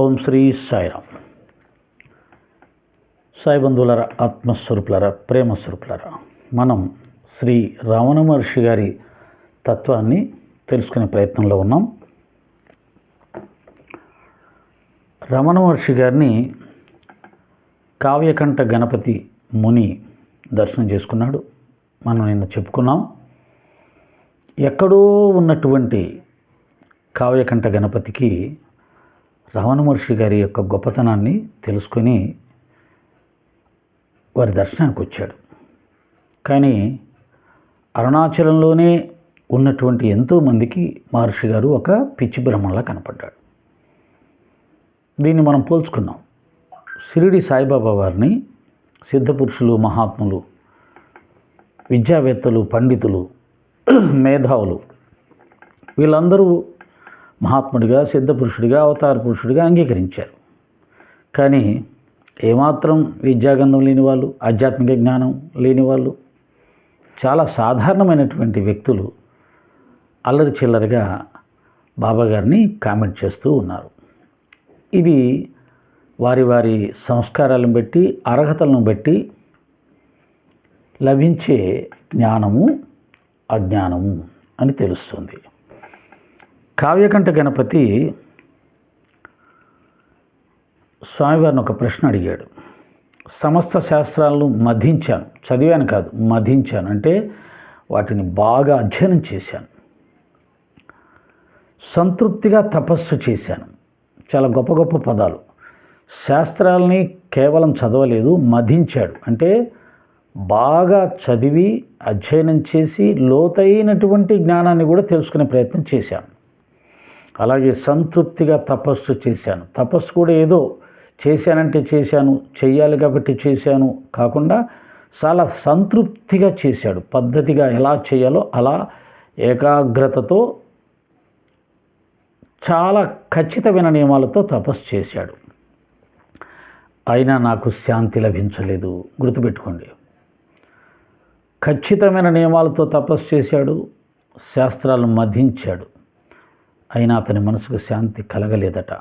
ఓం శ్రీ సాయిరామ్. సాయి బంధువులరా ఆత్మస్వరూపులరా ప్రేమస్వరూపులరా మనం శ్రీ రమణ మహర్షి గారి తత్వాన్ని తెలుసుకునే ప్రయత్నంలో ఉన్నాం. రమణ మహర్షి గారిని కావ్యకంఠ గణపతి ముని దర్శనం చేసుకున్నాడు. మనం నిన్న చెప్పుకున్నాం. ఎక్కడో ఉన్నటువంటి కావ్యకంఠ గణపతికి రమణ మహర్షి గారి యొక్క గొప్పతనాన్ని తెలుసుకొని వారి దర్శనానికి వచ్చాడు. కానీ అరుణాచలంలోనే ఉన్నటువంటి ఎంతోమందికి మహర్షి గారు ఒక పిచ్చి బ్రహ్మలా కనపడ్డాడు. దీన్ని మనం పోల్చుకున్నాం షిరిడి సాయిబాబా వారిని సిద్ధపురుషులు మహాత్ములు విద్యావేత్తలు పండితులు మేధావులు వీళ్ళందరూ మహాత్ముడిగా సిద్ధపురుషుడిగా అవతార పురుషుడిగా అంగీకరించారు. కానీ ఏమాత్రం విద్యాగంధం లేని వాళ్ళు ఆధ్యాత్మిక జ్ఞానం లేని వాళ్ళు చాలా సాధారణమైనటువంటి వ్యక్తులు అల్లరి చిల్లరగా బాబా గారిని కామెంట్ చేస్తూ ఉన్నారు. ఇది వారి వారి సంస్కారాలను బట్టి అర్హతలను బట్టి లభించే జ్ఞానము అజ్ఞానము అని తెలుస్తుంది. కావ్యకంఠ గణపతి స్వామివారిని ఒక ప్రశ్న అడిగాడు. సమస్త శాస్త్రాలను మధించాను. చదివాను కాదు మధించాను. అంటే వాటిని బాగా అధ్యయనం చేశాను. సంతృప్తిగా తపస్సు చేశాను. చాలా గొప్ప గొప్ప పదాలు. శాస్త్రాలని కేవలం చదవలేదు మధించాడు. అంటే బాగా చదివి అధ్యయనం చేసి లోతైనటువంటి జ్ఞానాన్ని కూడా తెలుసుకునే ప్రయత్నం చేశాను. అలాగే సంతృప్తిగా తపస్సు చేశాను. తపస్సు కూడా ఏదో చేశానంటే చేశాను చెయ్యాలి కాబట్టి చేశాను. కాకుండా చాలా సంతృప్తిగా చేశాడు. పద్ధతిగా ఎలా చేయాలో అలా ఏకాగ్రతతో చాలా ఖచ్చితమైన నియమాలతో తపస్సు చేశాడు. అయినా నాకు శాంతి లభించలేదు. గుర్తుపెట్టుకోండి. ఖచ్చితమైన నియమాలతో తపస్సు చేశాడు. శాస్త్రాలను మధించాడు. అయినా అతని మనసుకు శాంతి కలగలేదట.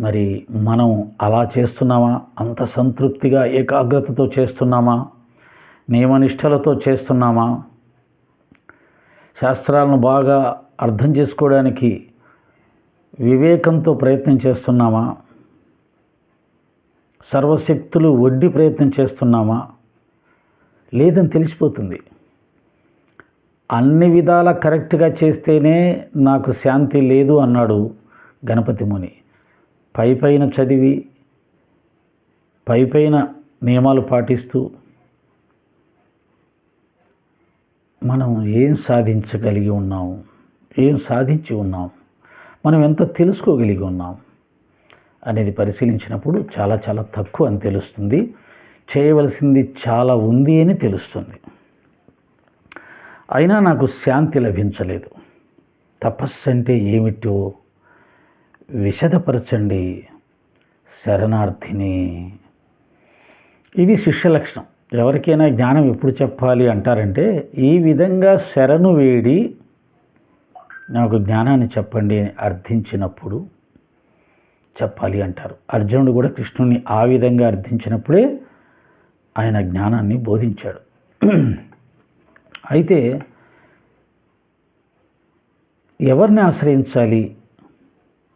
మరి మనం అలా చేస్తున్నామా? అంత సంతృప్తిగా ఏకాగ్రతతో చేస్తున్నామా? నియమనిష్టలతో చేస్తున్నామా? శాస్త్రాలను బాగా అర్థం చేసుకోవడానికి వివేకంతో ప్రయత్నం చేస్తున్నామా? సర్వశక్తులు వడ్డీ ప్రయత్నం చేస్తున్నామా? లేదని తెలిసిపోతుంది. అన్ని విధాల కరెక్ట్గా చేస్తేనే నాకు శాంతి లేదు అన్నాడు గణపతి ముని. పై పైన చదివి పై పైన నియమాలు పాటిస్తూ మనం ఏం సాధించగలిగి ఉన్నాం? ఏం సాధించి ఉన్నాం? మనం ఎంత తెలుసుకోగలిగి ఉన్నాం? అనేది పరిశీలించినప్పుడు చాలా చాలా తక్కువ అని తెలుస్తుంది. చేయవలసింది చాలా ఉంది అని తెలుస్తుంది. అయినా నాకు శాంతి లభించలేదు. తపస్సు అంటే ఏమిటో విశదపరచండి శరణార్థిని. ఇది శిష్య లక్షణం. ఎవరికైనా జ్ఞానం ఎప్పుడు చెప్పాలి అంటారంటే ఈ విధంగా శరణు వేడి నాకు జ్ఞానాన్ని చెప్పండి అని అర్థించినప్పుడు చెప్పాలి అంటారు. అర్జునుడు కూడా కృష్ణుని ఆ విధంగా అర్థించినప్పుడే ఆయన జ్ఞానాన్ని బోధించాడు. అయితే ఎవరిని ఆశ్రయించాలి?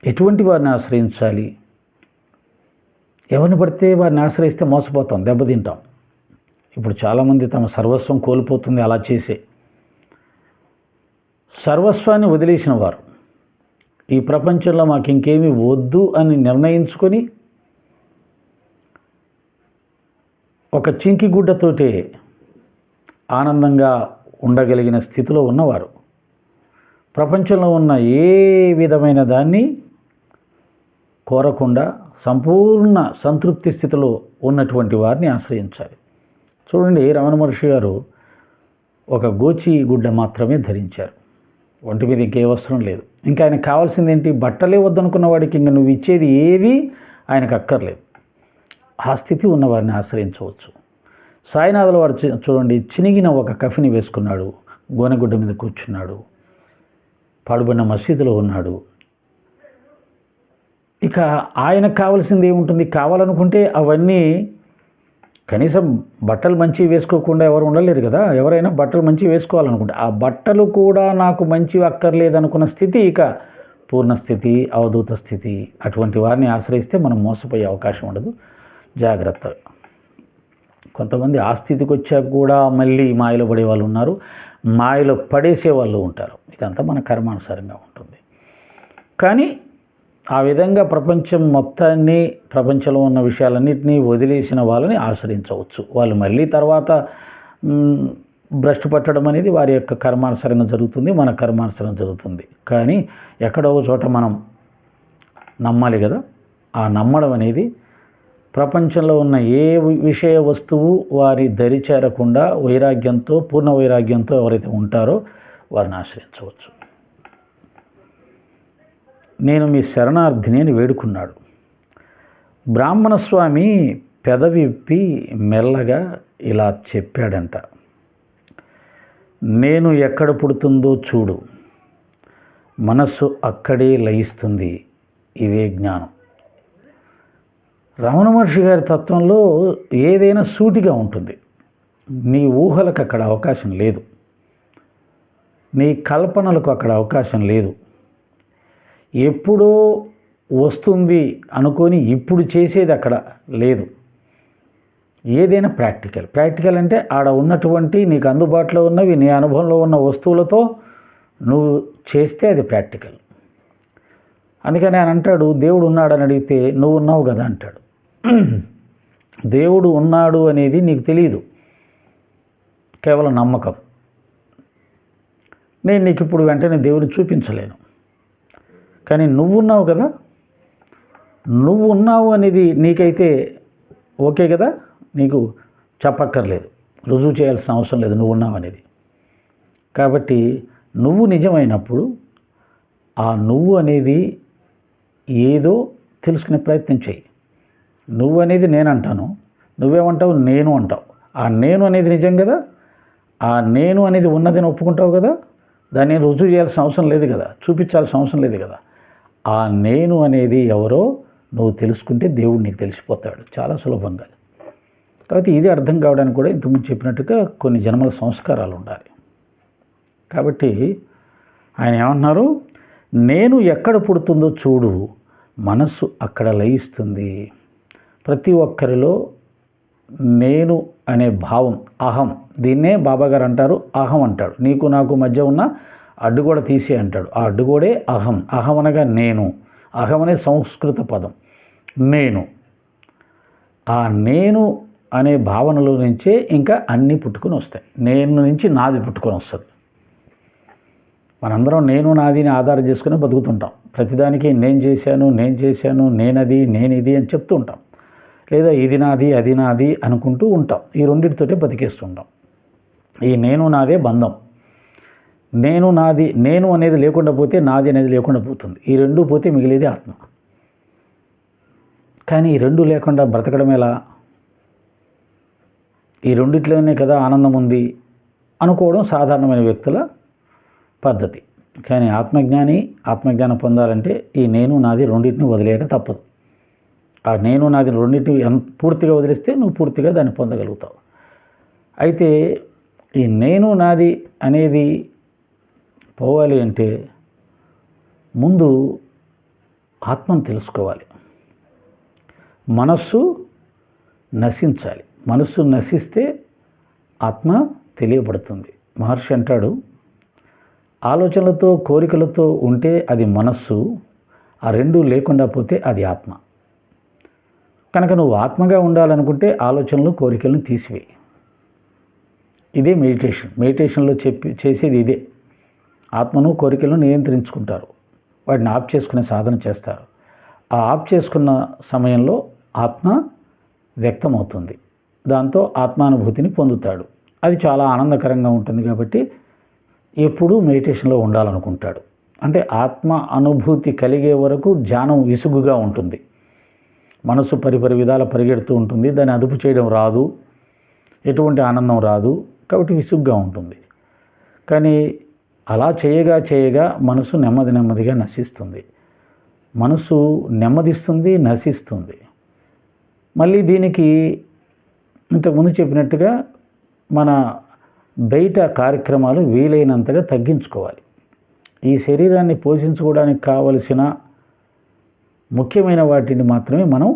ఎటువంటి వారిని ఆశ్రయించాలి? ఎవరిని పడితే వారిని ఆశ్రయిస్తే మోసపోతాం దెబ్బతింటాం. ఇప్పుడు చాలామంది తమ సర్వస్వం కోల్పోతుంది అలా చేసే. సర్వస్వాన్ని వదిలేసిన వారు ఈ ప్రపంచంలో మాకు ఇంకేమీ వద్దు అని నిర్ణయించుకొని ఒక చింకి గుడ్డతోటే ఆనందంగా ఉండగలిగిన స్థితిలో ఉన్నవారు. ప్రపంచంలో ఉన్న ఏ విధమైన దాన్ని కోరకుండా సంపూర్ణ సంతృప్తి స్థితిలో ఉన్నటువంటి వారిని ఆశ్రయించాలి. చూడండి రమణ మహర్షి గారు ఒక గోచి గుడ్డ మాత్రమే ధరించారు. ఒంటి మీద ఇంకే వస్త్రం లేదు. ఇంకా ఆయనకు కావాల్సింది ఏంటి? బట్టలే వద్దనుకున్న వాడికి ఇంక నువ్వు ఇచ్చేది ఏది ఆయనకు అక్కర్లేదు. ఆ స్థితి ఉన్నవారిని ఆశ్రయించవచ్చు. సాయినాథుల వారు చూడండి చినిగిన ఒక కఫిని వేసుకున్నాడు. గోనెగుడ్డ మీద కూర్చున్నాడు. పాడుబడిన మసీదులో ఉన్నాడు. ఇక ఆయనకు కావాల్సింది ఏముంటుంది? కావాలనుకుంటే అవన్నీ కనీసం బట్టలు మంచి వేసుకోకుండా ఎవరు ఉండలేరు కదా? ఎవరైనా బట్టలు మంచి వేసుకోవాలనుకుంటే. ఆ బట్టలు కూడా నాకు మంచివి అక్కర్లేదనుకున్న స్థితి ఇక పూర్ణస్థితి అవధూత స్థితి. అటువంటి వారిని ఆశ్రయిస్తే మనం మోసపోయే అవకాశం ఉండదు. జాగ్రత్త. కొంతమంది ఆ స్థితికి వచ్చాక కూడా మళ్ళీ మాయలో పడే వాళ్ళు ఉన్నారు. మాయలో పడేసే వాళ్ళు ఉంటారు. ఇదంతా మన కర్మానుసారంగా ఉంటుంది. కానీ ఆ విధంగా ప్రపంచం మొత్తాన్ని ప్రపంచంలో ఉన్న విషయాలన్నింటినీ వదిలేసిన వాళ్ళని ఆశ్రయించవచ్చు. వాళ్ళు మళ్ళీ తర్వాత భ్రష్టు పట్టడం అనేది వారి యొక్క కర్మానుసరంగా జరుగుతుంది మన కర్మానుసరంగా జరుగుతుంది. కానీ ఎక్కడో చోట మనం నమ్మాలి కదా? ఆ నమ్మడం అనేది ప్రపంచంలో ఉన్న ఏ విషయ వస్తువు వారి దరి చేరకుండా వైరాగ్యంతో పూర్ణ వైరాగ్యంతో ఎవరైతే ఉంటారో వారిని ఆశ్రయించవచ్చు. నేను మీ శరణార్థిని అని వేడుకున్నాడు. బ్రాహ్మణ స్వామి పెదవిప్పి మెల్లగా ఇలా చెప్పాడంట. నేను ఎక్కడ పుడుతుందో చూడు. మనస్సు అక్కడే లయిస్తుంది. ఇదే జ్ఞానం. రమణ మహర్షి గారి తత్వంలో ఏదైనా సూటిగా ఉంటుంది. నీ ఊహలకు అక్కడ అవకాశం లేదు. నీ కల్పనలకు అక్కడ అవకాశం లేదు. ఎప్పుడో వస్తుంది అనుకొని ఇప్పుడు చేసేది అక్కడ లేదు. ఏదైనా ప్రాక్టికల్. ప్రాక్టికల్ అంటే ఆడ ఉన్నటువంటి నీకు అందుబాటులో ఉన్నవి నీ అనుభవంలో ఉన్న వస్తువులతో నువ్వు చేస్తే అది ప్రాక్టికల్. అందుకని ఆయన అంటాడు దేవుడు ఉన్నాడని అడిగితే నువ్వు ఉన్నావు కదా అంటాడు. దేవుడు ఉన్నాడు అనేది నీకు తెలియదు కేవలం నమ్మకం. నేను నీకు ఇప్పుడు వెంటనే దేవుడిని చూపించలేను. కానీ నువ్వు ఉన్నావు కదా? నువ్వు ఉన్నావు అనేది నీకైతే ఓకే కదా? నీకు చెప్పక్కర్లేదు. రుజువు చేయాల్సిన అవసరం లేదు నువ్వు ఉన్నావు అనేది. కాబట్టి నువ్వు నిజమైనప్పుడు ఆ నువ్వు అనేది ఏదో తెలుసుకునే ప్రయత్నం చేయి. నువ్వు అనేది నేను అంటాను నువ్వేమంటావు? నేను అంటావు. ఆ నేను అనేది నిజం కదా? ఆ నేను అనేది ఉన్నదని ఒప్పుకుంటావు కదా? దాన్ని రుజువు చేయాల్సిన అవసరం లేదు కదా? చూపించాల్సిన అవసరం లేదు కదా? ఆ నేను అనేది ఎవరో నువ్వు తెలుసుకుంటే దేవుడు నీకు తెలిసిపోతాడు. చాలా సులభంగా. కాబట్టి ఇది అర్థం కావడానికి కూడా ఇంతకుముందు చెప్పినట్టుగా కొన్ని జన్మల సంస్కారాలు ఉండాలి. కాబట్టి ఆయన ఏమంటున్నారు? నేను ఎక్కడ పుడుతుందో చూడు మనస్సు అక్కడ లయిస్తుంది. ప్రతి ఒక్కరిలో నేను అనే భావం అహం. దీన్నే బాబాగారు అంటారు అహం అంటాడు. నీకు నాకు మధ్య ఉన్న అడ్డుగోడ తీసి అంటాడు. ఆ అడ్డుగోడే అహం. అహం అనగా నేను. అహం అనే సంస్కృత పదం. నేను. ఆ నేను అనే భావనలో నుంచే ఇంకా అన్నీ పుట్టుకొని వస్తాయి. నేను నుంచి నాది పుట్టుకొని వస్తుంది. మనందరం నేను నాదిని ఆధారం చేసుకుని బతుకుతుంటాం. ప్రతిదానికి నేను చేశాను నేను చేశాను నేనది నేనిది అని చెప్తూ ఉంటాం. లేదా ఇది నాది అది నాది అనుకుంటూ ఉంటాం. ఈ రెండింటితోటే బతికేస్తుంటాం. ఈ నేను నాదే బంధం. నేను నాది నేను అనేది లేకుండా పోతే నాది అనేది లేకుండా పోతుంది. ఈ రెండు పోతే మిగిలేది ఆత్మ. కానీ ఈ రెండు లేకుండా బ్రతకడం ఎలా? ఈ రెండిట్లోనే కదా ఆనందం ఉంది అనుకోవడం సాధారణమైన వ్యక్తుల పద్ధతి. కానీ ఆత్మజ్ఞాని ఆత్మజ్ఞానం పొందాలంటే ఈ నేను నాది రెండింటిని వదిలేయక తప్పదు. ఆ నేను నాది రెండింటిని ఎంత పూర్తిగా వదిలేస్తే నువ్వు పూర్తిగా దాన్ని పొందగలుగుతావు. అయితే ఈ నేను నాది అనేది పోవాలి అంటే ముందు ఆత్మను తెలుసుకోవాలి. మనస్సు నశించాలి. మనస్సు నశిస్తే ఆత్మ తెలియబడుతుంది. మహర్షి అంటాడు ఆలోచనలతో కోరికలతో ఉంటే అది మనస్సు ఆ రెండు లేకుండా పోతే అది ఆత్మ. కనుక నువ్వు ఆత్మగా ఉండాలనుకుంటే ఆలోచనలు కోరికలను తీసివేయి ఇదే మెడిటేషన్. మెడిటేషన్లో చెప్పి చేసేది ఇదే. ఆత్మను కోరికలను నియంత్రించుకుంటారు. వాటిని ఆఫ్ చేసుకునే సాధన చేస్తారు. ఆ ఆఫ్ చేసుకున్న సమయంలో ఆత్మ వ్యక్తమవుతుంది. దాంతో ఆత్మానుభూతిని పొందుతాడు. అది చాలా ఆనందకరంగా ఉంటుంది కాబట్టి ఎప్పుడూ మెడిటేషన్లో ఉండాలనుకుంటాడు. అంటే ఆత్మ అనుభూతి కలిగే వరకు ధ్యానం విసుగుగా ఉంటుంది. మనసు పరిపరి విధాల పరిగెడుతూ ఉంటుంది. దాన్ని అదుపు చేయడం రాదు. ఎటువంటి ఆనందం రాదు. కాబట్టి విసుగ్గా ఉంటుంది. కానీ అలా చేయగా చేయగా మనసు నెమ్మది నెమ్మదిగా నశిస్తుంది. మనసు నెమ్మదిస్తుంది నశిస్తుంది. మళ్ళీ దీనికి ఇంతకుముందు చెప్పినట్టుగా మన బయట కార్యక్రమాలు వీలైనంతగా తగ్గించుకోవాలి. ఈ శరీరాన్ని పోషించుకోవడానికి కావలసిన ముఖ్యమైన వాటిని మాత్రమే మనం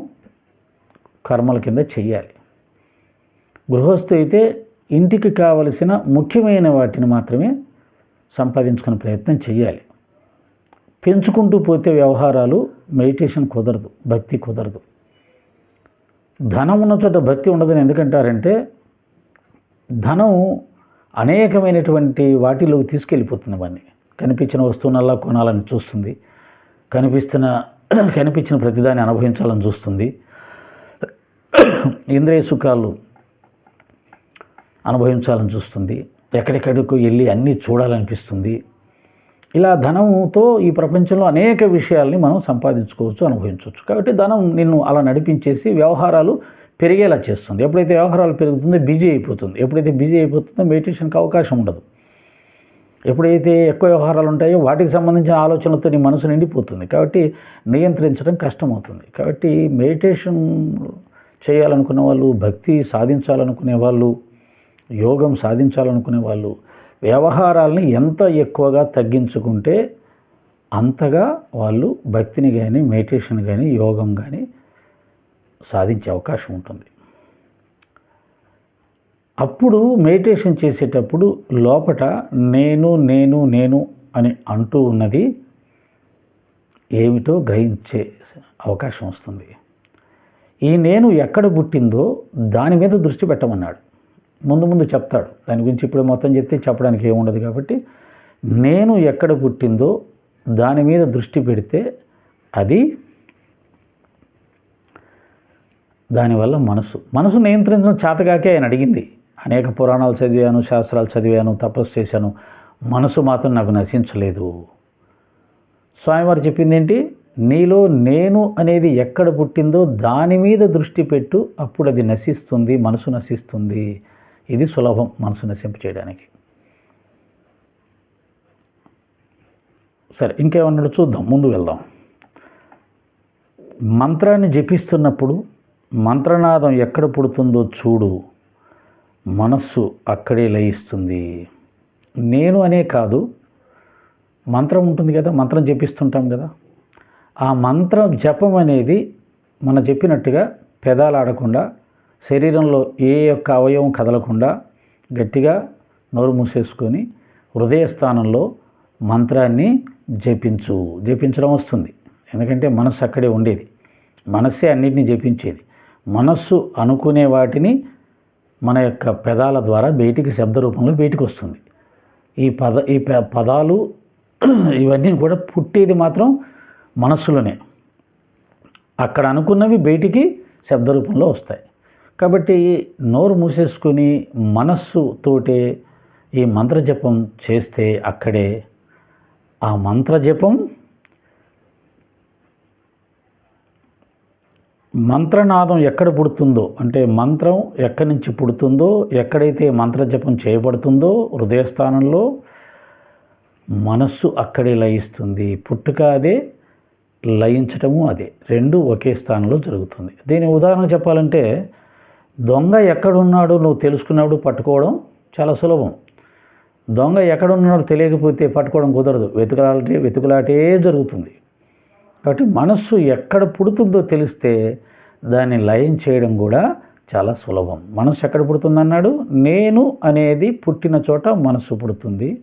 కర్మల కింద చెయ్యాలి. గృహస్థు అయితే ఇంటికి కావలసిన ముఖ్యమైన వాటిని మాత్రమే సంపాదించుకునే ప్రయత్నం చేయాలి పెంచుకుంటూ పోతే వ్యవహారాలు మెడిటేషన్ కుదరదు భక్తి కుదరదు. ధనం ఉన్న చోట భక్తి ఉండదని ఎందుకంటారంటే ధనం అనేకమైనటువంటి వాటిలోకి తీసుకెళ్ళిపోతుంది వాడిని కనిపించిన వస్తువునల్లా కొనాలని చూస్తుంది కనిపిస్తున్న కనిపించిన ప్రతిదాన్ని అనుభవించాలని చూస్తుంది. ఇంద్రియ సుఖాలు అనుభవించాలని చూస్తుంది. ఎక్కడెక్కడికి వెళ్ళి అన్నీ చూడాలనిపిస్తుంది. ఇలా ధనంతో ఈ ప్రపంచంలో అనేక విషయాల్ని మనం సంపాదించుకోవచ్చు అనుభవించవచ్చు. కాబట్టి ధనం నిన్ను అలా నడిపించేసి వ్యవహారాలు పెరిగేలా చేస్తుంది. ఎప్పుడైతే వ్యవహారాలు పెరుగుతుందో బిజీ అయిపోతుంది. ఎప్పుడైతే బిజీ అయిపోతుందో మెడిటేషన్కి అవకాశం ఉండదు. ఎప్పుడైతే ఎక్కువ వ్యవహారాలు ఉంటాయో వాటికి సంబంధించిన ఆలోచనలతో నీ మనసు నిండిపోతుంది. కాబట్టి నియంత్రించడం కష్టమవుతుంది. కాబట్టి మెడిటేషన్ చేయాలనుకునే వాళ్ళు భక్తి సాధించాలనుకునే వాళ్ళు యోగం సాధించాలనుకునే వాళ్ళు వ్యవహారాలని ఎంత ఎక్కువగా తగ్గించుకుంటే అంతగా వాళ్ళు భక్తిని కానీ మెడిటేషన్ కానీ యోగం కానీ సాధించే అవకాశం ఉంటుంది. అప్పుడు మెడిటేషన్ చేసేటప్పుడు లోపట నేను నేను నేను అని అంటూ ఉన్నది ఏమిటో గ్రహించే అవకాశం వస్తుంది. ఈ నేను ఎక్కడ పుట్టిందో దాని మీద దృష్టి పెట్టమన్నాడు. ముందు ముందు చెప్తాడు. దాని గురించి ఇప్పుడు మొత్తం చెప్తే చెప్పడానికి ఏముండదు కాబట్టి నేను ఎక్కడ పుట్టిందో దాని మీద దృష్టి పెడితే అది దానివల్ల మనసు. మనసు నియంత్రించడం చేతగాకే ఆయన అడిగింది. అనేక పురాణాలు చదివాను శాస్త్రాలు చదివాను తపస్సు చేశాను. మనసు మాత్రం నాకు నశించలేదు. స్వామివారు చెప్పింది ఏంటి? నీలో నేను అనేది ఎక్కడ పుట్టిందో దాని మీద దృష్టి పెట్టు అప్పుడు అది నశిస్తుంది మనసు నశిస్తుంది. ఇది సులభం మనసు నశింపు చేయడానికి. సరే ఇంకేమన్నాడు చూద్దాం ముందు వెళ్దాం. మంత్రాన్ని జపిస్తున్నప్పుడు మంత్రనాదం ఎక్కడ పుడుతుందో చూడు. మనస్సు అక్కడే లయిస్తుంది. నేను అనే కాదు మంత్రం ఉంటుంది కదా మంత్రం జపిస్తుంటాం కదా. ఆ మంత్రం జపం అనేది మనం చెప్పినట్టుగా పెదాలాడకుండా శరీరంలో ఏ యొక్క అవయవం కదలకుండా గట్టిగా నోరు మూసేసుకొని హృదయ స్థానంలో మంత్రాన్ని జపించు. జపించడం వస్తుంది. ఎందుకంటే మనస్సు అక్కడే ఉండేది. మనస్సే అన్నిటిని జపించేది. మనస్సు అనుకునే వాటిని మన యొక్క పెదాల ద్వారా బయటికి శబ్ద రూపంలో బయటికి వస్తుంది. ఈ పద ఈ ప- పదాలు ఇవన్నీ కూడా పుట్టేది మాత్రం మనస్సులోనే. అక్కడ అనుకున్నవి బయటికి శబ్ద రూపంలో వస్తాయి. కాబట్టి నోరు మూసేసుకొని మనస్సుతోటే ఈ మంత్రజపం చేస్తే అక్కడే ఆ మంత్రజపం మంత్రనాదం ఎక్కడ పుడుతుందో అంటే మంత్రం ఎక్కడి నుంచి పుడుతుందో ఎక్కడైతే మంత్రజపం చేయబడుతుందో హృదయస్థానంలో మనస్సు అక్కడే లయిస్తుంది. పుట్టుక అదే లయించటము అదే. రెండు ఒకే స్థానంలో జరుగుతుంది. దీని ఉదాహరణ చెప్పాలంటే దొంగ ఎక్కడున్నాడో నువ్వు తెలుసుకున్నప్పుడు పట్టుకోవడం చాలా సులభం. దొంగ ఎక్కడున్నాడో తెలియకపోతే పట్టుకోవడం కుదరదు. వెతుకులాటే వెతుకులాటే జరుగుతుంది. కాబట్టి మనస్సు ఎక్కడ పుడుతుందో తెలిస్తే దాన్ని లయం చేయడం కూడా చాలా సులభం. మనసు ఎక్కడ పుడుతుందన్నాడు? నేను అనేది పుట్టిన చోట మనస్సు పుడుతుంది.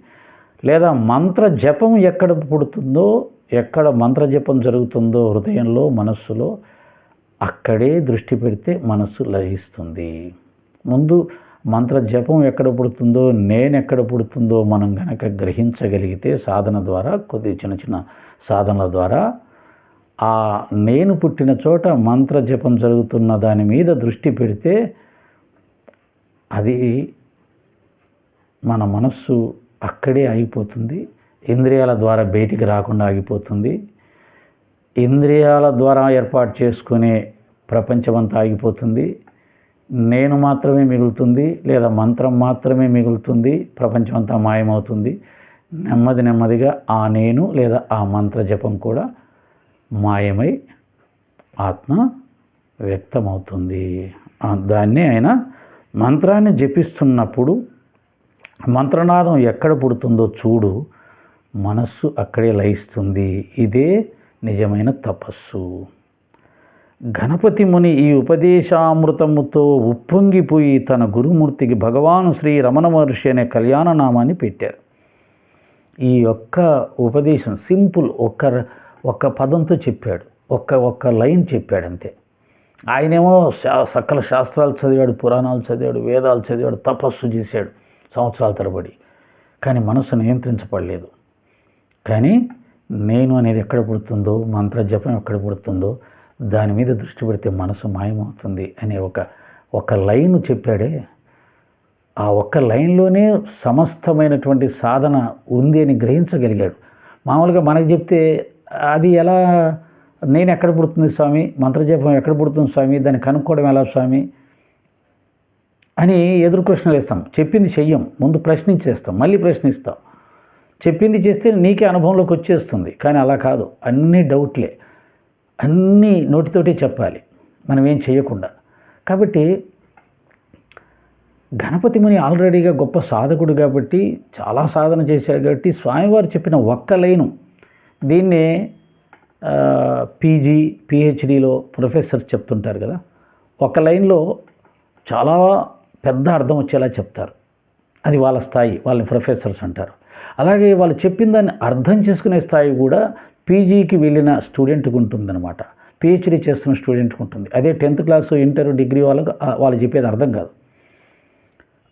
లేదా మంత్ర జపం ఎక్కడ పుడుతుందో ఎక్కడ మంత్ర జపం జరుగుతుందో హృదయంలో మనస్సులో అక్కడే దృష్టి పెడితే మనస్సు లయిస్తుంది. ముందు మంత్ర జపం ఎక్కడ పుడుతుందో నేను ఎక్కడ పుడుతుందో మనం కనుక గ్రహించగలిగితే సాధన ద్వారా కొద్ది చిన్న చిన్న సాధనల ద్వారా ఆ నేను పుట్టిన చోట మంత్ర జపం జరుగుతున్న దాని మీద దృష్టి పెడితే అది మన మనస్సు అక్కడే ఆగిపోతుంది. ఇంద్రియాల ద్వారా బయటికి రాకుండా ఆగిపోతుంది. ఇంద్రియాల ద్వారా ఏర్పాటు చేసుకునే ప్రపంచమంతా ఆగిపోతుంది. నేను మాత్రమే మిగులుతుంది లేదా మంత్రం మాత్రమే మిగులుతుంది. ప్రపంచమంతా మాయమవుతుంది. నెమ్మది నెమ్మదిగా ఆ నేను లేదా ఆ మంత్ర జపం కూడా మాయమై ఆత్మ వ్యక్తమవుతుంది. దాన్నే దాన్ని ఆయన మంత్రాన్ని జపిస్తున్నప్పుడు మంత్రనాదం ఎక్కడ పుడుతుందో చూడు మనస్సు అక్కడే లయిస్తుంది. ఇదే నిజమైన తపస్సు. గణపతి ముని ఈ ఉపదేశామృతముతో ఉప్పొంగిపోయి తన గురుమూర్తికి భగవాను శ్రీ రమణ మహర్షి అనే కళ్యాణ నామాన్ని పెట్టారు. ఈ యొక్క ఉపదేశం సింపుల్ ఒక్క ఒక్క పదంతో చెప్పాడు. ఒక్క ఒక్క లైన్ చెప్పాడు అంతే. ఆయనేమో శా సకల శాస్త్రాలు చదివాడు పురాణాలు చదివాడు వేదాలు చదివాడు తపస్సు చేశాడు సంవత్సరాల తరబడి. కానీ మనసు నియంత్రించబడలేదు. కానీ నేను అనేది ఎక్కడ పుడుతుందో మంత్రజపం ఎక్కడ పుడుతుందో దాని మీద దృష్టి పెడితే మనసు మాయమవుతుంది అనే ఒక ఒక లైన్ చెప్పాడే. ఆ ఒక్క లైన్లోనే సమస్తమైనటువంటి సాధన ఉంది అని గ్రహించగలిగాడు. మామూలుగా మనకు చెప్తే అది ఎలా నేను ఎక్కడ పుడుతుంది స్వామి? మంత్రజపం ఎక్కడ పుడుతుంది స్వామి? దాన్ని కనుక్కోవడం ఎలా స్వామి? అని ఎదురు ప్రశ్నలు వేస్తాం. చెప్పింది చెయ్యం. ముందు ప్రశ్నించేస్తాం. మళ్ళీ ప్రశ్నిస్తాం. చెప్పింది చేస్తే నీకే అనుభవంలోకి వచ్చేస్తుంది. కానీ అలా కాదు. అన్నీ డౌట్లే. అన్నీ నోటితోటే చెప్పాలి. మనం ఏం చేయకుండా కాబట్టి గణపతి ముని ఆల్రెడీగా గొప్ప సాధకుడు కాబట్టి చాలా సాధన చేశాడు కాబట్టి స్వామివారు చెప్పిన ఒక్క లైను దీన్నే పీజీ పిహెచ్డిలో ప్రొఫెసర్స్ చెప్తుంటారు కదా. ఒక లైన్లో చాలా పెద్ద అర్థం వచ్చేలా చెప్తారు. అది వాళ్ళ స్థాయి వాళ్ళని ప్రొఫెసర్స్ అంటారు. అలాగే వాళ్ళు చెప్పిన దాన్ని అర్థం చేసుకునే స్థాయి కూడా పీజీకి వెళ్ళిన స్టూడెంట్కి ఉంటుందన్నమాట. పిహెచ్డీ చేస్తున్న స్టూడెంట్కి ఉంటుంది. అదే టెన్త్ క్లాస్ ఇంటర్ డిగ్రీ వాళ్ళకు వాళ్ళు చెప్పేది అర్థం కాదు.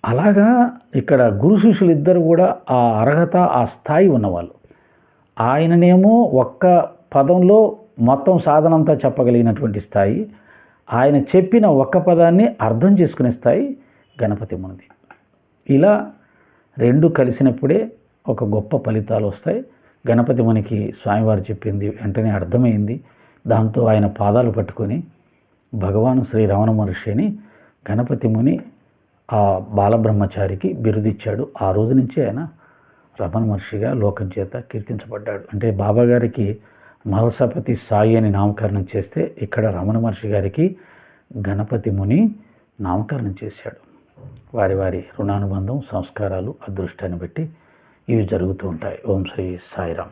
అలాగా ఇక్కడ గురు శిష్యులు ఇద్దరు కూడా ఆ అర్హత ఆ స్థాయి ఉన్నవాళ్ళు. ఆయననేమో ఒక్క పదంలో మొత్తం సాధనంతా చెప్పగలిగినటువంటి స్థాయి ఆయన చెప్పిన ఒక్క పదాన్ని అర్థం చేసుకునే స్థాయి గణపతి మునిది. ఇలా రెండు కలిసినప్పుడే ఒక గొప్ప ఫలితాలు వస్తాయి. గణపతి మునికి స్వామివారు చెప్పింది వెంటనే అర్థమైంది. దాంతో ఆయన పాదాలు పట్టుకొని భగవాన్ శ్రీ రమణ మహర్షిని గణపతి ముని ఆ బాలబ్రహ్మచారికి బిరుదిచ్చాడు. ఆ రోజు నుంచి ఆయన రమణ మహర్షిగా లోకం చేత కీర్తించబడ్డాడు. అంటే బాబా గారికి మహసపతి సాయి అని నామకరణం చేస్తే ఇక్కడ రమణ మహర్షి గారికి గణపతి ముని నామకరణం చేశాడు. వారి వారి రుణానుబంధం సంస్కారాలు అదృష్టాన్ని బట్టి ఇవి జరుగుతూ ఉంటాయి. ఓం శ్రీ సాయిరామ్.